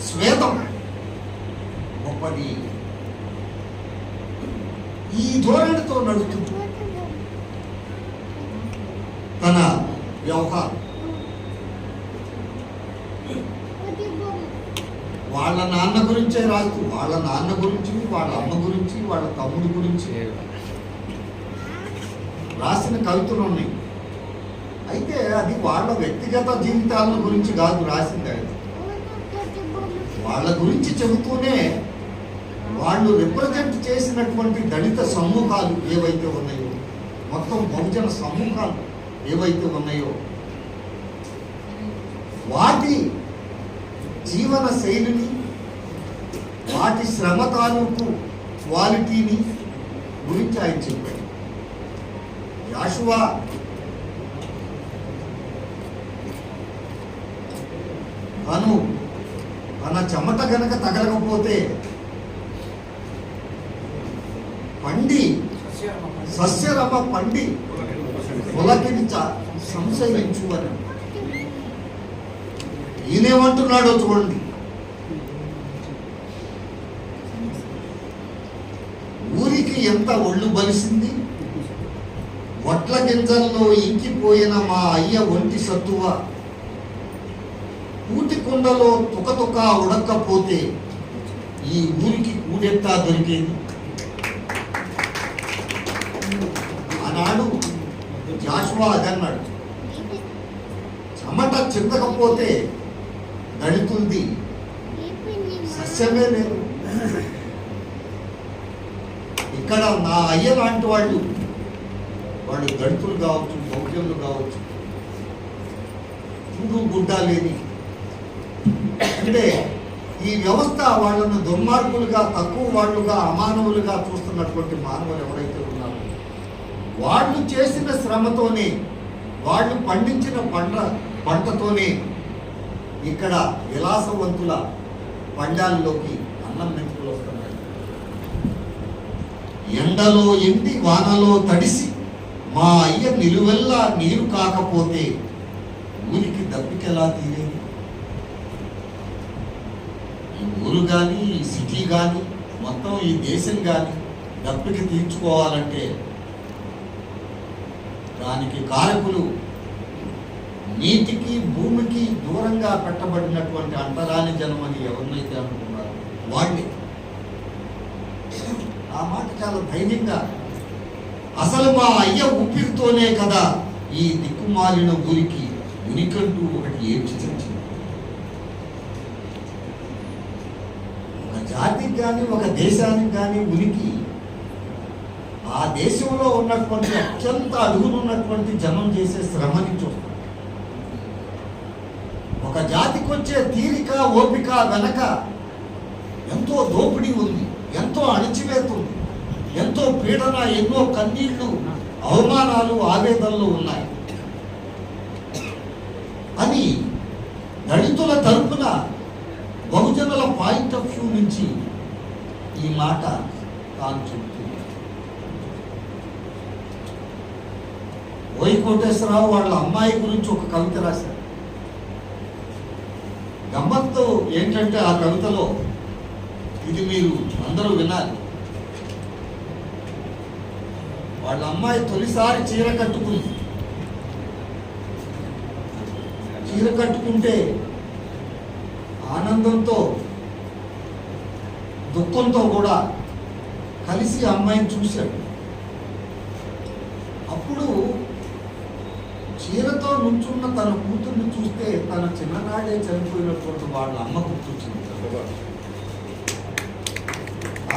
పేదవాడి గొప్పది. ఈ ధోరణితో నడుస్తుంది. తన వ్యవహారం. వాళ్ళ నాన్న గురించే రాదు వాళ్ళ నాన్న గురించి వాళ్ళ అమ్మ గురించి వాళ్ళ తమ్ముడి గురించి. రాసిన కవితలు ఉన్నాయి. అయితే అది వాళ్ళ వ్యక్తిగత జీవితాల గురించి కాదు రాసింది అయితే వాళ్ళ గురించి చెబుతూనే వాళ్ళు రిప్రజెంట్ చేసినటువంటి దళిత సమూహాలు ఏవైతే ఉన్నాయో మొత్తం బహుజన సమూహాలు ఏవైతే ఉన్నాయో వాటి జీవన శైలిని వాటి శ్రమ తాలూకు క్వాలిటీని గురించి ఆయన చెప్పాడు. యాషువా తను మన చెమట గనక తగలకపోతే పండి సస్యరమ పండి పులకించ సంశయించు అని. ఈయనేమంటున్నాడో చూడండి. ఊరికి ఎంత ఒళ్ళు బలిసింది? వడ్ల గింజల్లో ఇంకిపోయిన మా అయ్య ఒంటి సత్తువ. కూటి కుండలో తుకతుక ఉడకపోతే ఈ ఊరికి కూడెట్టా దొరికేది? ఆనాడు జాషువా అదన్నాడు. చెమట చెందకపోతే దళితుంది సస్యమే లేదు. ఇక్కడ నా అయ్య లాంటి వాళ్ళు వాళ్ళు దళితులు కావచ్చు బౌద్ధులు కావచ్చు చూడు గుడ్డ లేని ఇక్కడే ఈ వ్యవస్థ వాళ్ళను దుర్మార్గులుగా తక్కువ వాళ్ళుగా అమానవులుగా చూస్తున్నటువంటి మానవులు ఎవరైతే ఉన్నారో వాళ్ళు చేసిన శ్రమతోనే వాళ్ళు పండించిన పంట పంటతోనే ఇక్కడ విలాసవంతుల పండాల్లోకి అన్నం మెంతులు వస్తున్నాయి. ఎండలో ఎండి వానలో తడిసి మా అయ్య నిలువెల్లా నీరు కాకపోతే ఊరికి దప్పికెలా తీరే ఈ ఊరు కానీ ఈ సిటీ కానీ మొత్తం ఈ దేశం కానీ దప్పికి తీర్చుకోవాలంటే దానికి కారకులు నీటికి భూమికి దూరంగా పెట్టబడినటువంటి అంటరాని జనం అని ఎవరినైతే అనుకున్నారు వాడిని ఆ మాట చాలా ధైర్యంగా అసలు మా అయ్య ఊపిరితోనే కదా ఈ దిక్కుమాలిన ఊరికి ఉనికంటూ ఒకటి ఏడ్చి తెచ్చింది ఒక జాతికి కానీ ఒక దేశానికి కానీ ఉనికి ఆ దేశంలో ఉన్నటువంటి అత్యంత అడుగునున్నటువంటి జనం చేసే శ్రమని చూస్తాం. ఒక జాతికి వచ్చే తీరిక ఓపిక వెనక ఎంతో దోపిడీ ఉంది ఎంతో అణచివేత ఉంది ఎంతో పీడన ఎన్నో కన్నీళ్ళు అవమానాలు ఆవేదనలు ఉన్నాయి అని దళితుల తరపున బహుజనుల పాయింట్ ఆఫ్ వ్యూ నుంచి ఈ మాట తాను చెబుతుంది ఓయి కోటేశ్వరరావు వాళ్ళ అమ్మాయి గురించి ఒక కవిత రాశారు. గమ్మత్తు ఏంటంటే ఆ కవితలో ఇది మీరు అందరూ వినాలి. వాళ్ళ అమ్మాయి తొలిసారి చీర కట్టుకుంది. చీర కట్టుకుంటే ఆనందంతో దుఃఖంతో కూడా కలిసి అమ్మాయిని చూశాడు. అప్పుడు చీరతో నుంచున్న తన కూతుర్ని చూస్తే తన చిన్ననాడే చనిపోయినటువంటి వాళ్ళ అమ్మ గుర్తొచ్చింది.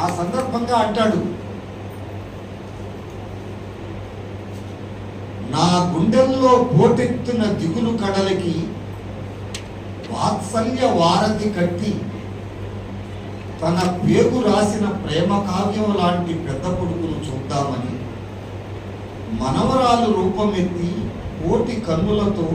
ఆ సందర్భంగా అంటాడు నా గుండెల్లో పోటెత్తిన దిగులు కడలికి వాత్సల్య వారధి కట్టి తన పేరు రాసిన ప్రేమ కావ్యం లాంటి పెద్ద కొడుకును చూద్దామని మనవరాలు రూపమెత్తి కోటి కన్నులతో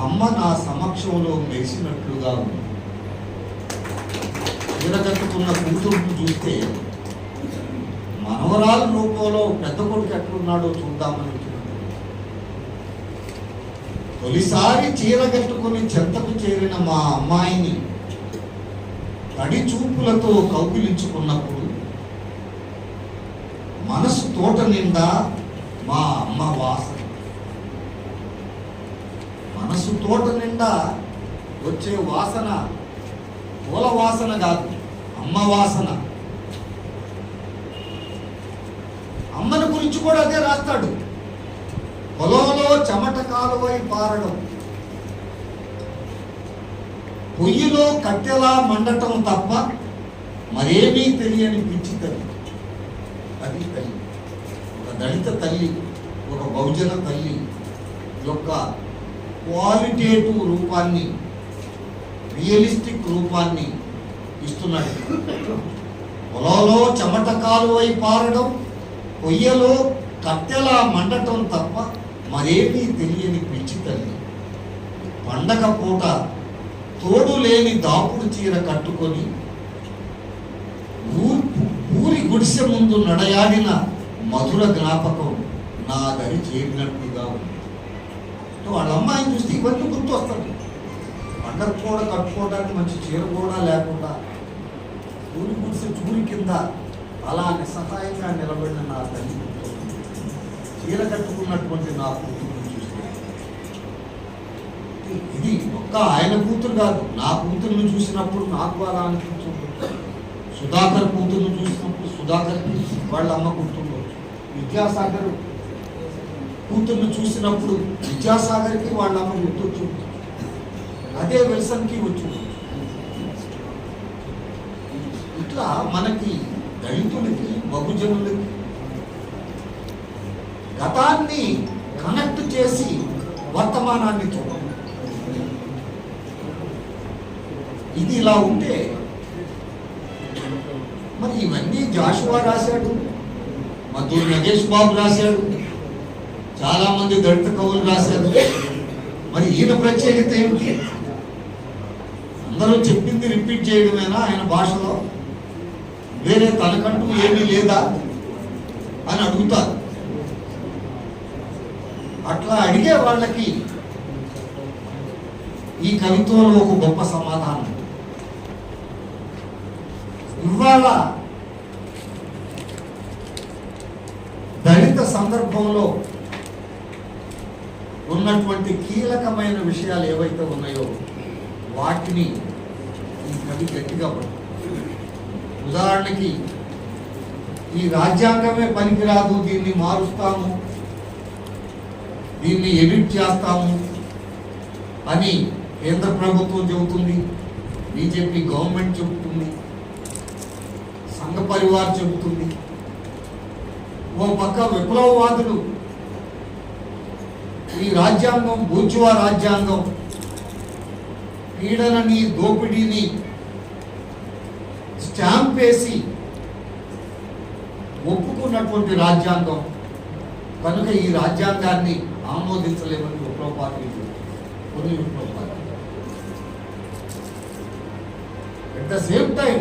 అమ్మ నా సమక్షంలో మెరిసినట్లుగా ఉంది. చీరగట్టుకున్న కూతురును చూస్తే మనవరాలు రూపంలో పెద్ద కొడుకు ఎట్లున్నాడో చూద్దామని తొలిసారి చీర కట్టుకుని చెత్తకు చేరిన మా అమ్మాయిని తడి చూపులతో కౌగిలించుకున్నప్పుడు మనసు తోట నిండా మా అమ్మ వాసన. మనసు తోట నిండా వచ్చే వాసన పూల వాసన కాదు అమ్మ వాసన. అమ్మని గురించి కూడా అదే రాస్తాడు. పొలంలో చెమట కాలువై పారడం. పొయ్యిలో కట్టెలా మండటం తప్ప మరేమీ తెలియని పిచ్చి తల్లి. అది తల్లి. ఒక దళిత తల్లి ఒక బహుజన తల్లి యొక్క క్వాలిటేటివ్ రూపాన్ని రియలిస్టిక్ రూపాన్ని ఇస్తున్నాడు. పొలంలో చెమట కాలువై పారడం పొయ్యలో కట్టెలా మండటం తప్ప మరేమీ తెలియని పిచ్చి తల్లి పండగ పూట తోడు లేని దాపుడు చీర కట్టుకొని ఊరి గుడిసె ముందు నడయాడిన మధుర జ్ఞాపకం నా దరి చేరినట్టుగా ఉంది. వాళ్ళ అమ్మాయిని చూస్తే ఇవన్నీ గుర్తొస్తాడు పండగ కూడా కట్టుకోవడానికి మంచి చీర కూడా లేకుండా ఊరి గుడిసె చూరి కింద అలా నిస్సహాయంగా నిలబడిన నా తల్లి చీర కట్టుకున్నటువంటి నా కూతురుని చూస్తే. ఇది ఒక్క ఆయన కూతురు కాదు. నా కూతుర్ని చూసినప్పుడు నాకు అలా అనిపించవచ్చు సుధాకర్ కూతుర్ని చూసినప్పుడు సుధాకర్కి వాళ్ళ అమ్మ గుర్తుండవచ్చు విద్యాసాగర్ కూతుర్ని చూసినప్పుడు విద్యాసాగర్కి వాళ్ళ అమ్మ గుర్తొచ్చు అదే విల్సన్కి వచ్చు ఇట్లా మనకి దళితులకి బహుజనులకి గతాన్ని కనెక్ట్ చేసి వర్తమానాన్ని చూడాలి ఇది ఇలా ఉంటే మరి ఇవన్నీ జాషువా రాశాడు మధుర్ నగేష్ బాబు రాశాడు చాలా మంది దళిత కవులు రాశారు. మరి ఈయన ప్రత్యేకత ఏమిటి? అందరూ చెప్పింది రిపీట్ చేయడమేనా ఆయన భాషలో? వేరే తనకంటూ ఏమీ లేదా అని అడుగుతారు. అట్లా అడిగే వాళ్ళకి ఈ కవిత్వంలో ఒక గొప్ప సమాధానం. ఇవాళ దళిత సందర్భంలో ఉన్నటువంటి కీలకమైన విషయాలు ఏవైతే ఉన్నాయో వాటిని ఈ కవి గట్టిగా ఉదాహరణకి ఈ రాజ్యాంగమే పనికిరాదు దీన్ని మారుస్తాము. దీన్ని ఎడిట్ చేస్తాము అని కేంద్ర ప్రభుత్వం చెబుతుంది బీజేపీ గవర్నమెంట్ చెబుతుంది సంఘ పరివార్ చెబుతుంది. ఓ పక్క విప్లవవాదులు ఈ రాజ్యాంగం బూర్జువా రాజ్యాంగం పీడనని దోపిడీని స్టాంప్ వేసి ఒప్పుకున్నటువంటి రాజ్యాంగం. కనుక ఈ రాజ్యాంగాన్ని ఆమోదించలేమని విప్లవ పార్టీలు కొన్ని విప్లవ పార్టీలు అట్ ద సేమ్ టైం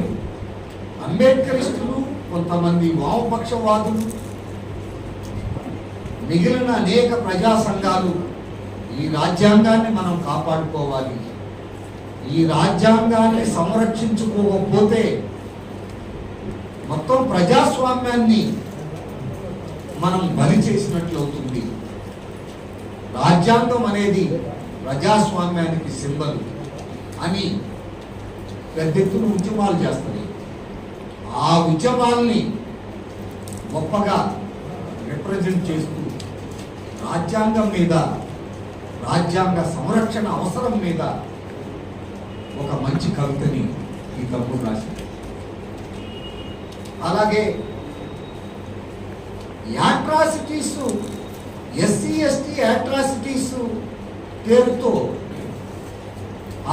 అంబేద్కరిస్టులు కొంతమంది వామపక్షవాదులు మిగిలిన అనేక ప్రజా సంఘాలు ఈ రాజ్యాంగాన్ని మనం కాపాడుకోవాలి. ఈ రాజ్యాంగాన్ని సంరక్షించుకోకపోతే మొత్తం ప్రజాస్వామ్యాన్ని మనం బలి చేసినట్లు అవుతుంది రాజ్యాంగం అనేది ప్రజాస్వామ్యానికి సింబల్ అని పెద్ద ఎత్తున ఉద్యమాలు చేస్తాయి ఆ ఉద్యమాల్ని గొప్పగా రిప్రజెంట్ చేస్తూ రాజ్యాంగం మీద రాజ్యాంగ సంరక్షణ అవసరం మీద ఒక మంచి కవితని ఈ తమ్ముడు రాశారు అలాగే యాట్రాసిటీస్ ఎస్సీ ఎస్టీ అట్రాసిటీస్ పేరుతో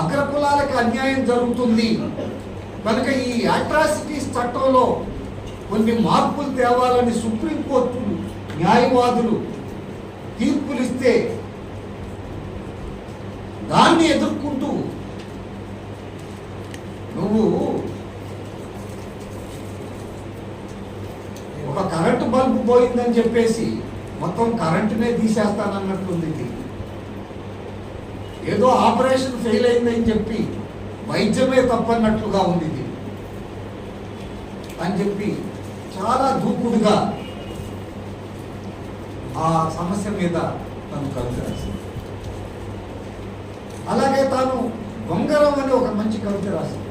అగ్రకులాలకు అన్యాయం జరుగుతుంది. కనుక ఈ అట్రాసిటీస్ చట్టంలో కొన్ని మార్పులు తేవాలని సుప్రీంకోర్టు న్యాయవాదులు తీర్పులు ఇస్తే దాన్ని ఎదుర్కొంటూ నువ్వు ఒక కరెంటు బల్బు పోయిందని చెప్పేసి మొత్తం కరెంటునే తీసేస్తానన్నట్టుంది. ఏదో ఆపరేషన్ ఫెయిల్ అయిందని చెప్పి వైద్యమే తప్పన్నట్లుగా ఉంది ఇది. అని చెప్పి చాలా దూకుడుగా ఆ సమస్య మీద తను కవిత అలాగే తాను బొంగరం అని ఒక మంచి కవిత రాసింది.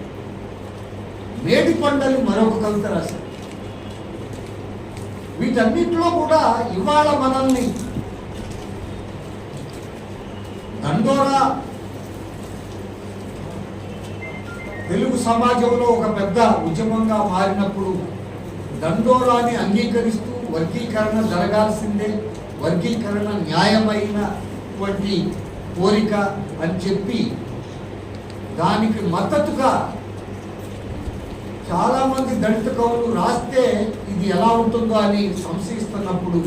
మేడి పండలి మరొక కవిత రాశారు వీటన్నిటిలో కూడా ఇవాళ మనల్ని దండోరా తెలుగు సమాజంలో ఒక పెద్ద ఉద్యమంగా మారినప్పుడు దండోరాని అంగీకరిస్తూ వర్గీకరణ జరగాల్సిందే వర్గీకరణ న్యాయమైనటువంటి కోరిక అని చెప్పి దానికి మద్దతుగా చాలా మంది దళిత కవులు రాస్తే ఇది ఎలా ఉంటుందో అని సంశయిస్తున్నప్పుడు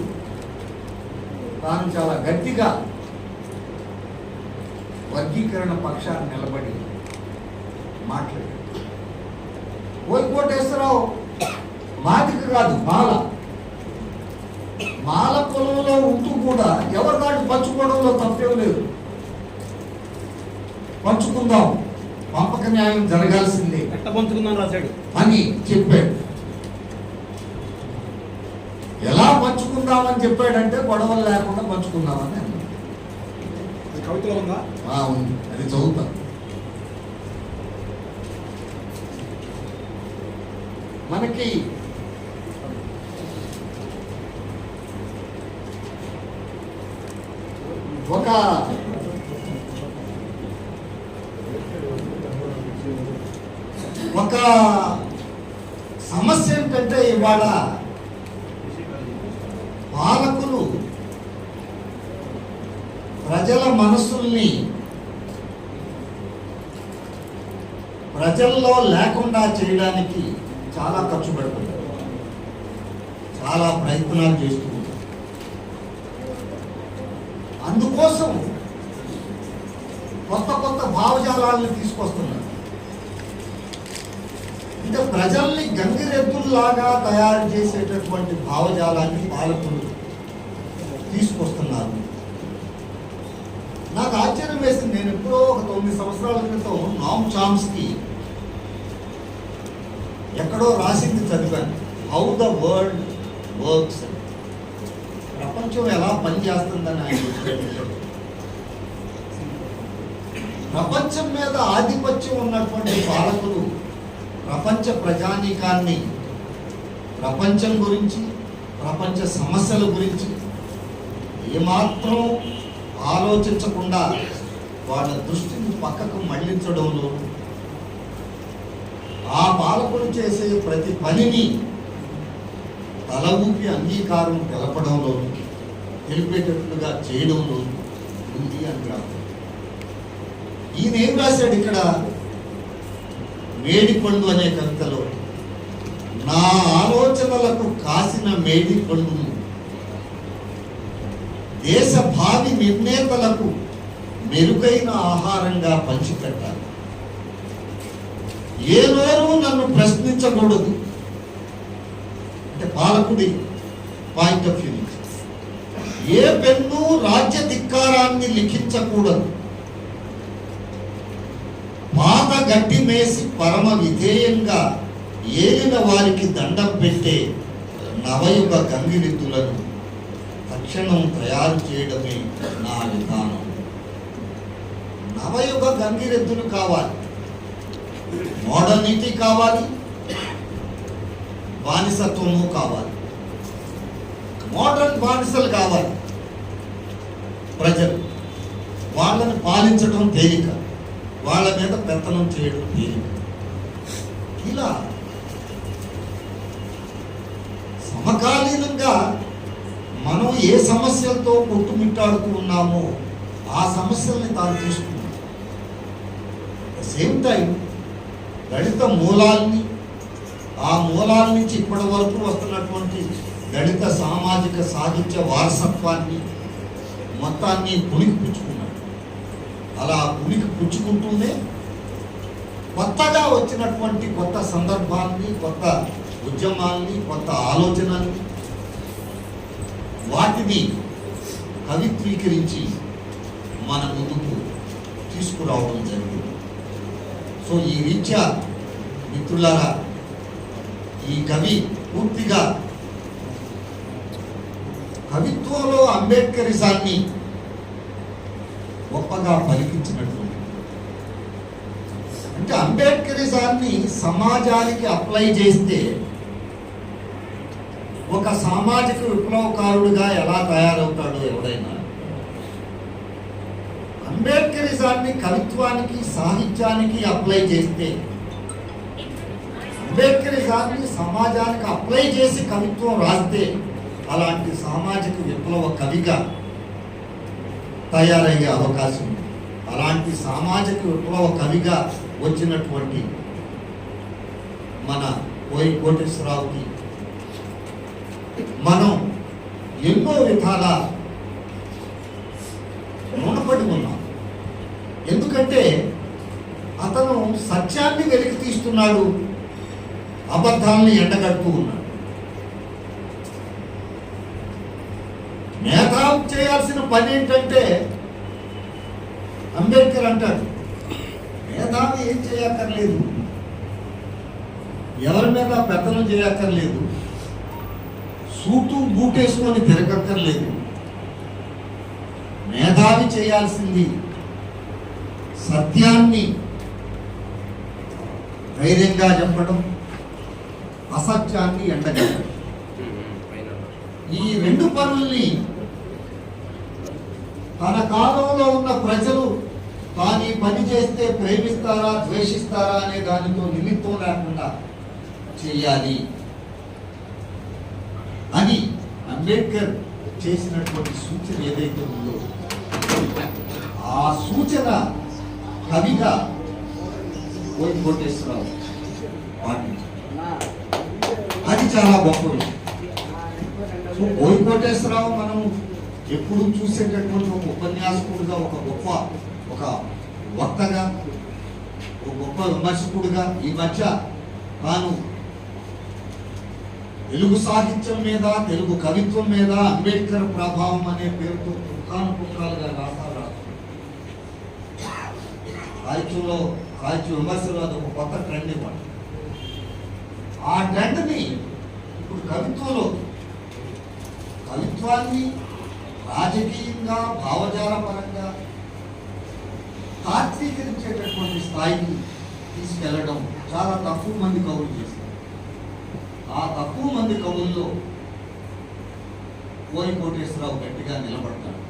తాను చాలా గట్టిగా వర్గీకరణ పక్షాన్ని నిలబడి మాట్లాడాడు. కోటేశ్వరరావు మాదిక కాదు మాల. మాల పొలంలో ఉంటూ కూడా ఎవరి దాటి పంచుకోవడంలో తప్పేం లేదు. పంచుకుందాం. పంపక న్యాయం జరగాల్సిందే. పంచుకుందాం రాశాడు. అని చెప్పాడు. ఎలా పంచుకుందామని చెప్పాడంటే గొడవలు లేకుండా పంచుకుందామని కవితలో ఉందా? ఆ, ఉంది. అది చదువుతా. మనకి ఒక ఒక సమస్య ఏంటంటే ఇవాళ పాలకులు ప్రజల మనసుల్ని ప్రజల్లో లేకుండా చేయడానికి చాలా ఖర్చు పెడుతున్నారు. చాలా ప్రయత్నాలు చేస్తూ ఉంటారు అందుకోసం కొత్త కొత్త భావజాలాలను తీసుకొస్తున్నారు. ఇంకా ప్రజల్ని గంగిరెద్దుల్లాగా తయారు చేసేటటువంటి భావజాలాన్ని పాలకులు తీసుకొస్తున్నారు. నాకు ఆశ్చర్యం వేసింది. నేను ఎప్పుడో ఒక తొమ్మిది సంవత్సరాల క్రితం నామ్ చామ్స్కి ఎక్కడో రాసింది చదివాను. హౌ ద వరల్డ్ వర్క్స్ ప్రపంచం ఎలా పనిచేస్తుందని ఆయన ప్రపంచం మీద ఆధిపత్యం ఉన్నటువంటి పాలకులు ప్రపంచ ప్రజానీకాన్ని ప్రపంచం గురించి ప్రపంచ సమస్యల గురించి ఏమాత్రం ఆలోచించకుండా వాళ్ళ దృష్టిని పక్కకు మళ్ళించడంలో ఆ పాలకులు చేసే ప్రతి పనిని తల ఊపి అంగీకారం తెలపడంలో తెలిపేటట్లుగా చేయడంలో ఉంది అని రాదు ఈయన ఏం రాశాడు ఇక్కడ? మేడి పండు అనే కవితలో నా ఆలోచనలకు కాసిన మేడి పండును దేశ భావి నిర్ణేతలకు మెరుగైన ఆహారంగా పంచిపెట్టాలి. ఏ నోరు నన్ను ప్రశ్నించకూడదు. అంటే పాలకుడి పాయింట్ ఆఫ్ వ్యూ ఏ పెన్ను రాజ్య ధిక్కారాన్ని లిఖించకూడదు. పాత గడ్డి మేసి పరమ విధేయంగా ఏలిన వారికి దండం పెట్టే నవయుగ గంగిరిద్దులను తక్షణం తయారు చేయడమే నా విధానం. నవయుగ గంగిరెద్దులు కావాలి. మోడర్నిటీ కావాలి. బానిసత్వము కావాలి. మోడర్న్ బానిసలు కావాలి. ప్రజలు వాళ్ళని పాలించడం తేలిక. వాళ్ళ మీద పెత్తనం చేయడం లేదు ఇలా సమకాలీనంగా మనం ఏ సమస్యలతో కొట్టుమిట్టాడుతూ ఉన్నామో ఆ సమస్యల్ని తాను తీసుకున్నాం సేమ్ టైం దళిత మూలాల్ని ఆ మూలాల నుంచి ఇప్పటి వరకు వస్తున్నటువంటి దళిత సామాజిక సాహిత్య వారసత్వాన్ని మొత్తాన్ని పుణికి అలా పుణికి పుచ్చుకుంటూనే కొత్తగా వచ్చినటువంటి కొత్త సందర్భాల్ని కొత్త ఉద్యమాల్ని కొత్త ఆలోచనల్ని వాటిని కవిత్వీకరించి మన ముందుకు తీసుకురావడం జరిగింది. సో ఈ రీత్యా మిత్రులారా ఈ కవి పూర్తిగా కవిత్వంలో అంబేద్కరిజాన్ని గొప్పగా పలికించినటువంటి. అంటే అంబేద్కరిజాన్ని సమాజానికి అప్లై చేస్తే ఒక సామాజిక విప్లవకారుడిగా ఎలా తయారవుతాడో ఎవడైనా. అంబేద్కరిజాన్ని కవిత్వానికి సాహిత్యానికి అప్లై చేస్తే అంబేద్కరిజాన్ని సమాజానికి అప్లై చేసి కవిత్వం రాస్తే అలాంటి సామాజిక విప్లవ కవిగా తయారయ్యే అవకాశం ఉంది. అలాంటి సామాజిక విప్లవ కవిగా వచ్చినటువంటి మన కోయి కోటేశ్వరరావుకి మనం ఎన్నో విధాల రుణపడి ఉన్నాం. ఎందుకంటే అతను సత్యాన్ని వెలికి తీస్తున్నాడు అబద్ధాలని ఎండగడుతూ ఉన్నాడు. మేధావి చేయాల్సిన పని ఏంటంటే అంబేద్కర్ అంటాడు మేధావి ఏం చేయక్కర్లేదు. ఎవరి మీద పెత్తనం చేయక్కర్లేదు. సూటు బూటేసుకొని తిరగక్కర్లేదు. మేధావి చేయాల్సింది సత్యాన్ని ధైర్యంగా చెప్పడం అసత్యాన్ని ఎండగట్టడం. ఈ రెండు పనుల్ని తన కాలంలో ఉన్న ప్రజలు తాను ఈ పని చేస్తే ప్రేమిస్తారా ద్వేషిస్తారా అనే దానితో నిమిత్తం లేకుండా చేయాలి అని అంబేద్కర్ చేసినటువంటి సూచన ఏదైతే ఉందో ఆ సూచన కవిగా కోయి కోటేశ్వరరావు పాటించారు. అది చాలా గొప్ప విషయం. సో కోటేశ్వరరావు మనం ఎప్పుడు చూసేటటువంటి ఒక ఉపన్యాసకుడుగా ఒక గొప్ప ఒక వక్తగా ఒక గొప్ప విమర్శకుడుగా ఈ మధ్య తాను తెలుగు సాహిత్యం మీద తెలుగు కవిత్వం మీద అంబేద్కర్ ప్రభావం అనే పేరుతో పుట్టాను పుట్టాలుగా రాసాలు రాస్తారు సాహిత్యంలో సాహిత్య విమర్శలు అది ఒక కొత్త ట్రెండ్ ఇవ్వండి. ఆ ట్రెండ్ని ఇప్పుడు కవిత్వంలో కవిత్వాన్ని రాజకీయంగా భావజాల పరంగా తాత్వీకరించేటటువంటి స్థాయికి తీసుకెళ్ళడం చాలా తక్కువ మంది కవులు చేస్తారు ఆ తక్కువ మంది కవుల్లో కోయి కోటేశ్వరరావు గట్టిగా నిలబడతాడు.